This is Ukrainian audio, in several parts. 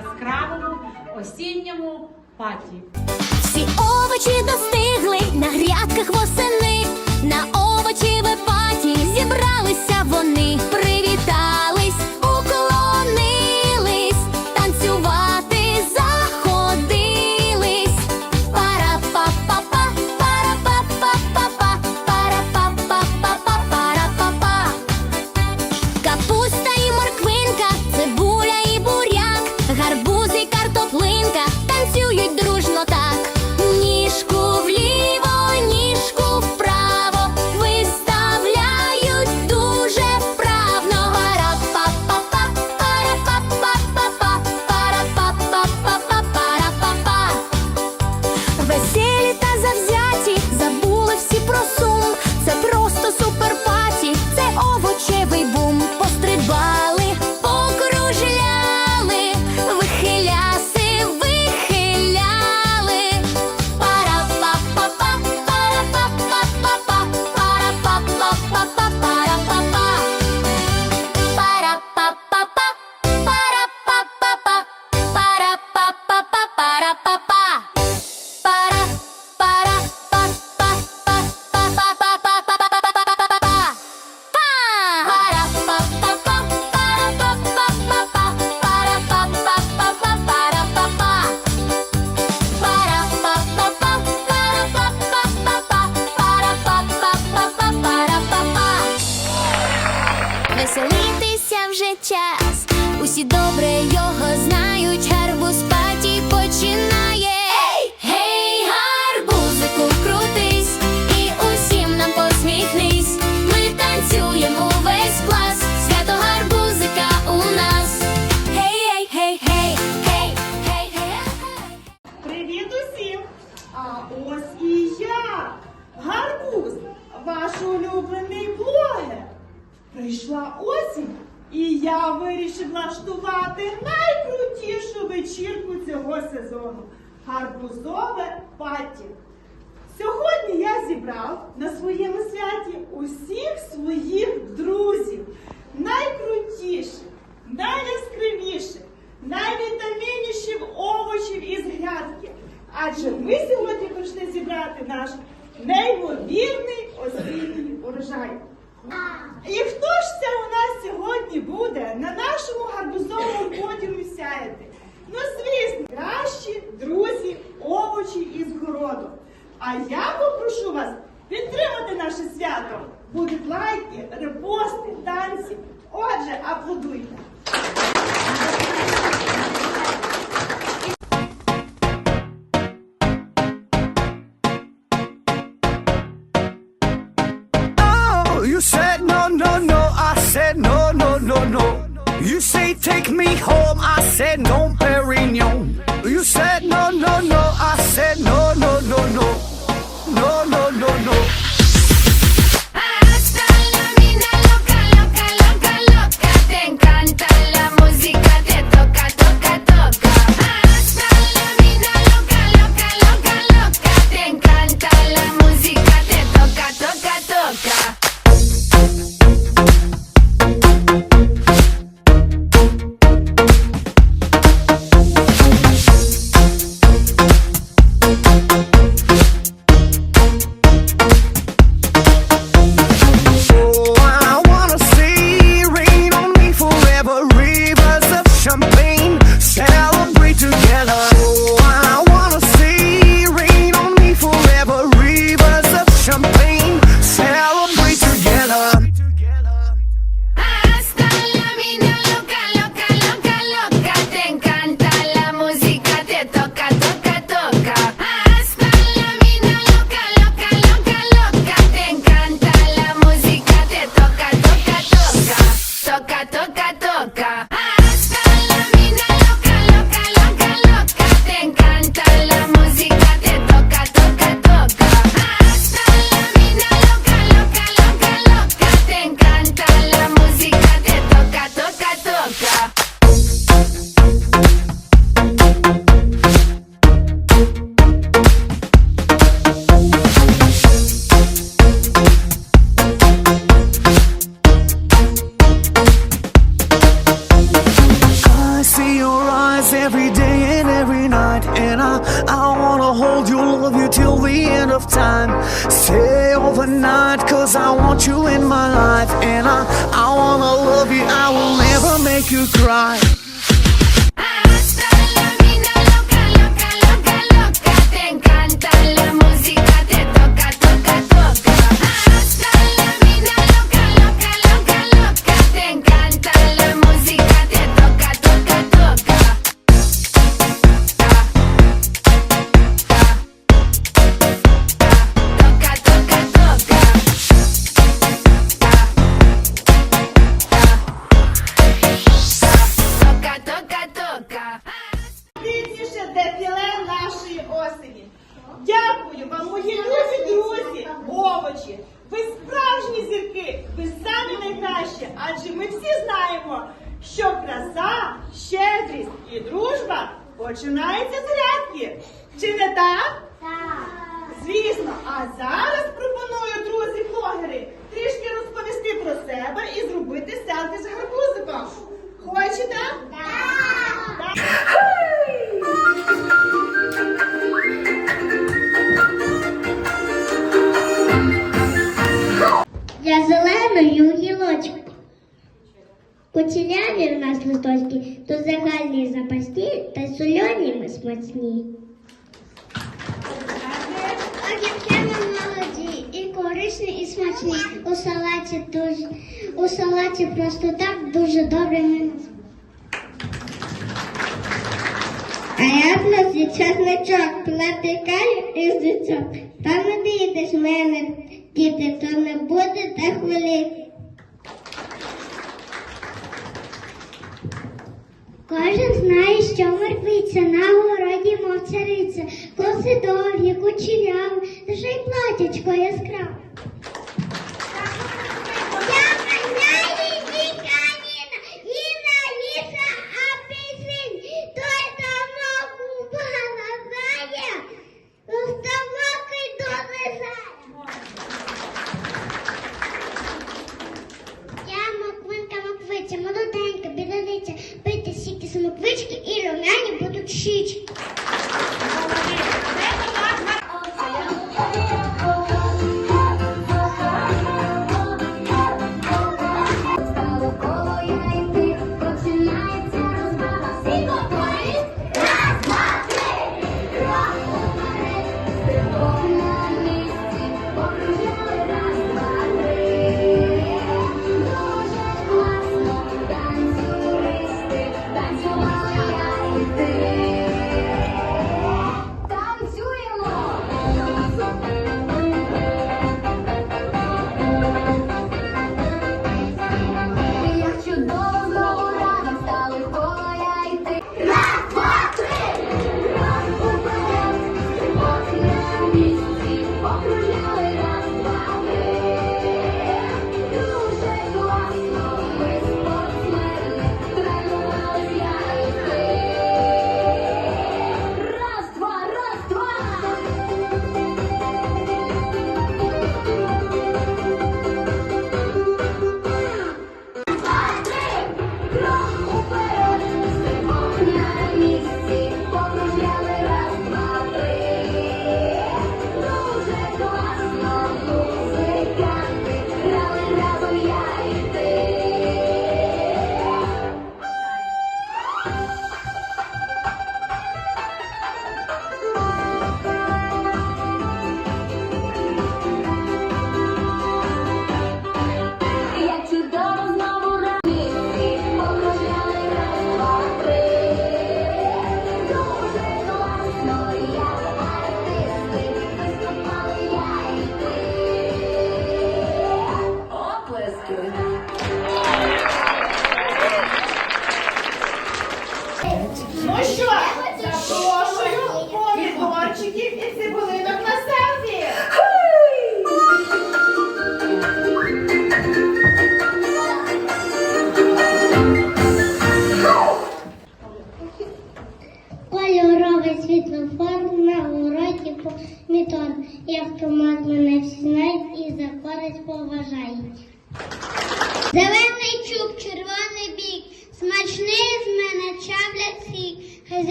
яскравому осінньому паті. Всі овочі достигли на грядках восени, на овочі в паті зібралися вони. сезону гарбузове паті. Сьогодні я зібрав на своєму святі усіх своїх друзів, найкрутіших, найяскравіших, найвітамінніших овочів із грядки. Адже ми сьогодні прийшли зібрати наш неймовірний освітній урожай. І хто ж це у нас сьогодні буде на нашому гарбузовому подіумі сяяти? Ну, звісно, кращі друзі, овочі і згороду. А я попрошу вас підтримати наше свято. Будуть лайки, репости, танці. Отже, аплодуйте. You say take me home, I said no, Perignon. You said no, no, no, I said no, no, no, no, no, no, no, no. Кочеряві в нас листочки, то загальні запасті, та сольоні ми смачні. Огірки молоді, і корисні, і смачні. У салаті дуже, у салаті просто так дуже добре. А я в нас є натикаю і з. Та не бійтесь мене, діти, то не будете хвилити. Кожен знає, що морквиця, на городі мов цариця, коси довгі, кучеряві, лише й платячко яскраве.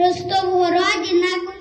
Ростовгороді на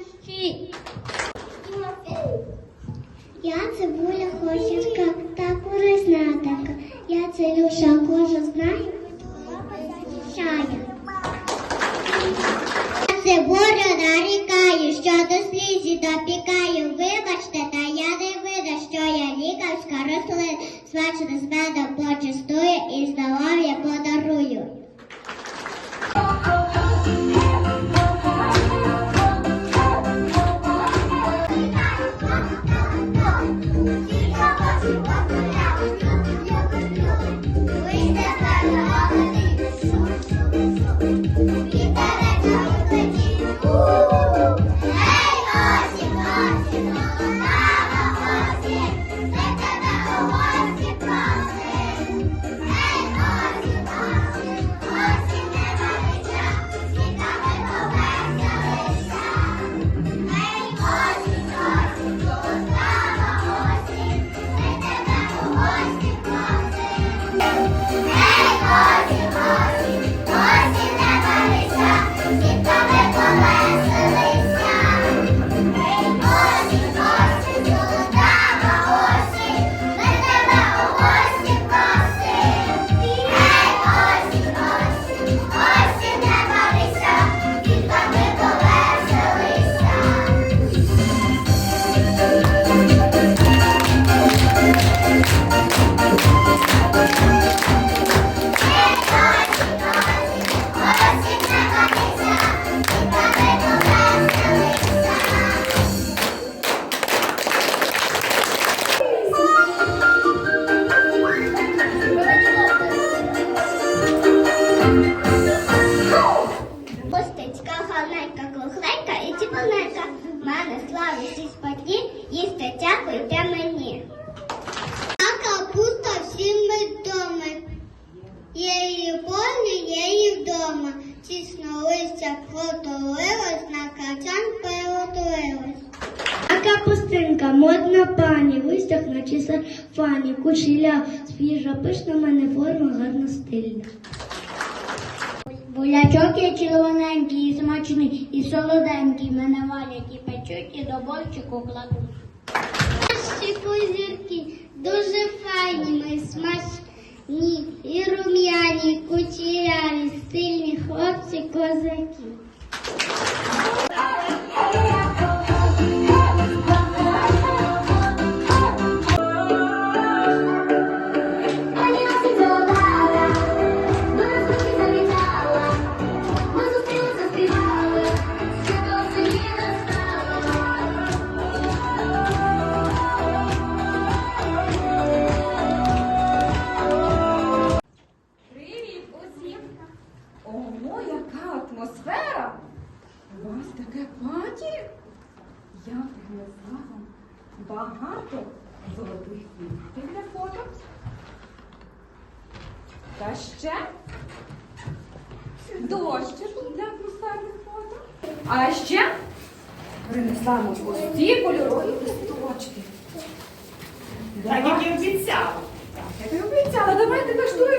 свіжа, пишна в мене форма, гарно стильна. Булячок я червоненький, і смачний, і солоденький. Мене валять і печуть, і до борчику кладуть. Так як і обіцяла. Так, як і обіцяла, давайте каштуємо.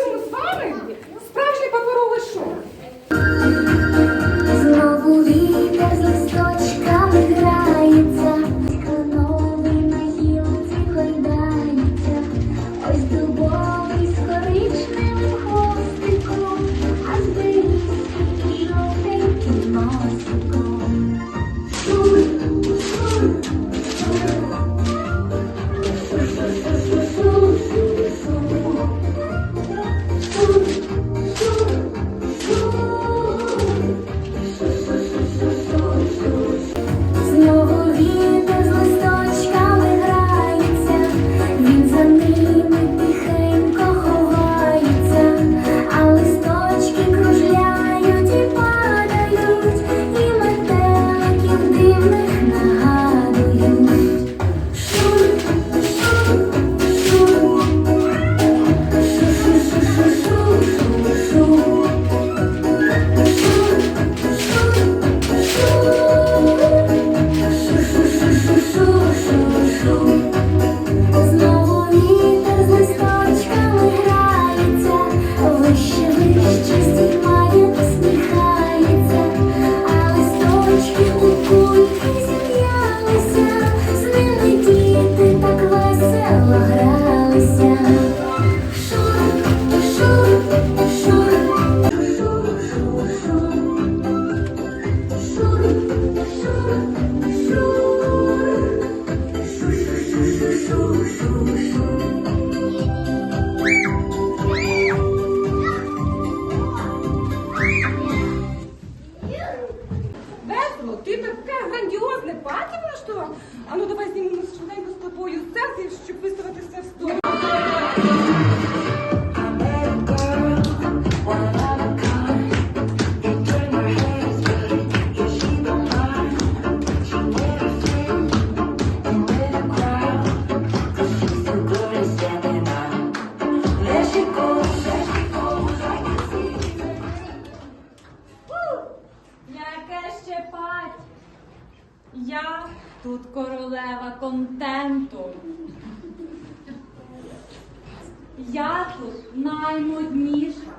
Я тут наймодніша,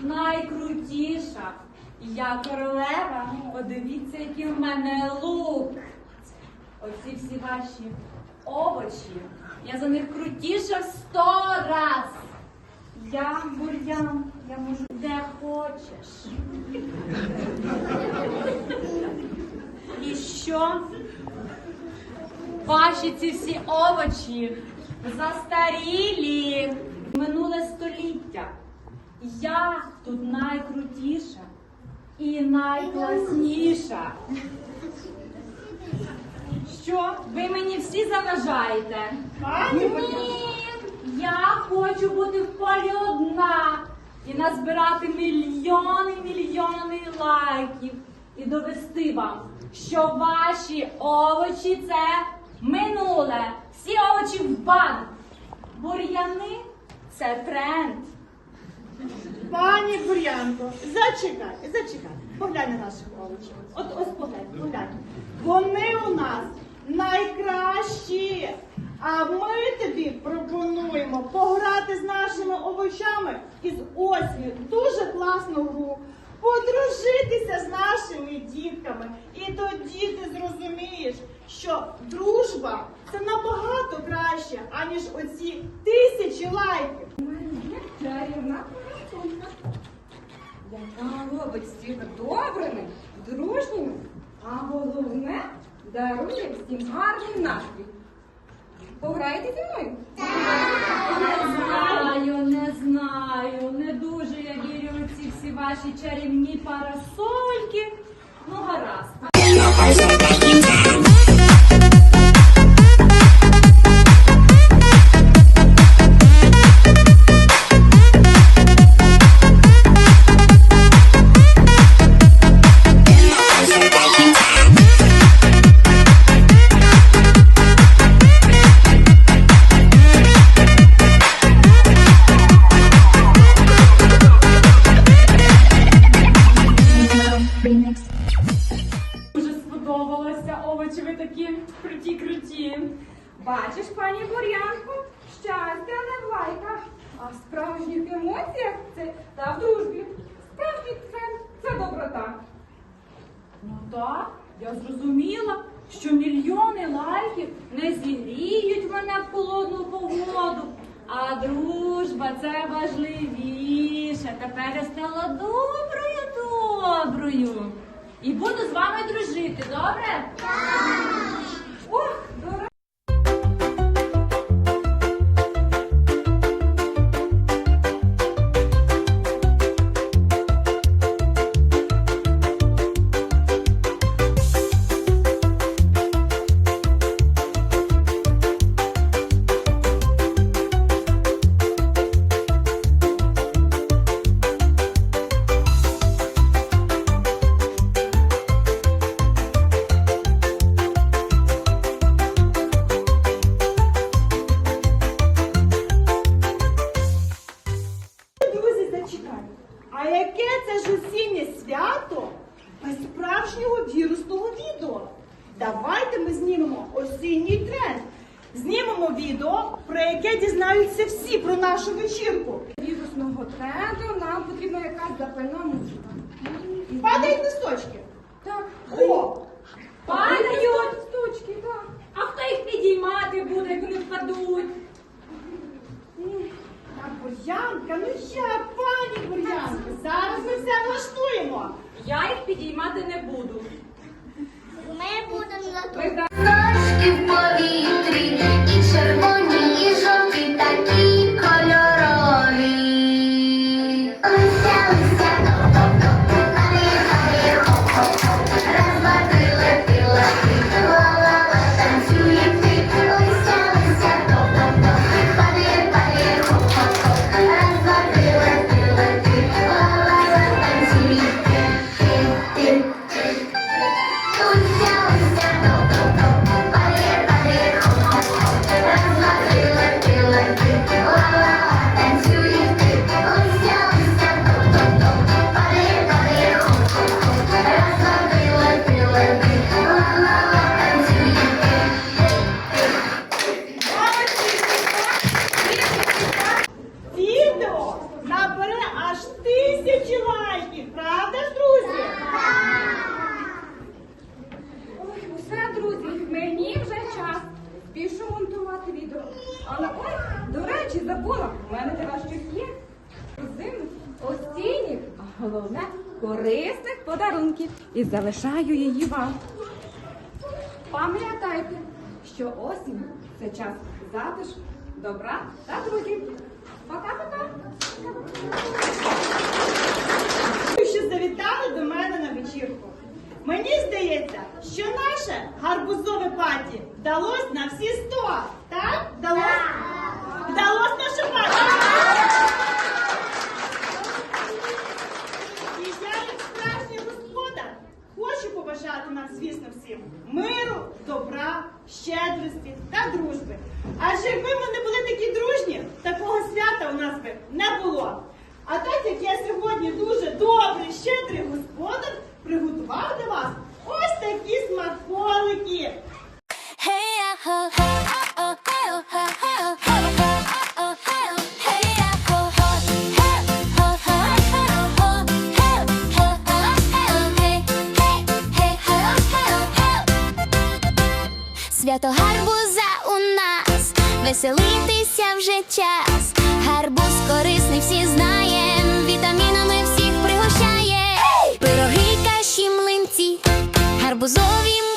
найкрутіша. Я королева. Подивіться, який в мене лук. Оці всі ваші овочі. Я за них крутіша в сто раз. Я бур'ян, я можу де хочеш. І що? Ваші ці всі овочі застарілі. Минуле століття. Я тут найкрутіша і найкласніша. Що? Ви мені всі заважаєте? Ні, я хочу бути в полі одна і назбирати мільйони, мільйони лайків і довести вам, що ваші овочі це минуле. Всі овочі в бан. Бур'яни це тренд. Пані Бур'янко, зачекай, зачекай. Поглянь на наших овочів. От ось поглянь, поглянь. Вони у нас найкращі. А ми тобі пропонуємо пограти з нашими овочами із осінню дуже класну гру. Подружитися з нашими дітками. І тоді ти зрозумієш, що дружба це набагато краще, аніж оці тисячі лайків. У мене є чарівна поросунка, яка робить всіх добрими, дружніми, а головне дарує всім гарний настрій. Пограєте зі мною? Не знаю, не знаю. Не дуже я вірю у ці всі ваші чарівні парасольки. Ну, гаразд. Доброта. Ну так, я зрозуміла, що мільйони лайків не зігріють мене в холодну погоду. А дружба це важливіше. Тепер я стала доброю, доброю. І буду з вами дружити, добре? Ох, підіймати не буду. Ми будемо на Ми і залишаю її вам. Пам'ятайте, що осінь це час затишку, добра та друзів. Веселитися вже час, гарбуз корисний, всі знаєм, вітамінами всіх пригощає, пироги, каші, млинці, гарбузові.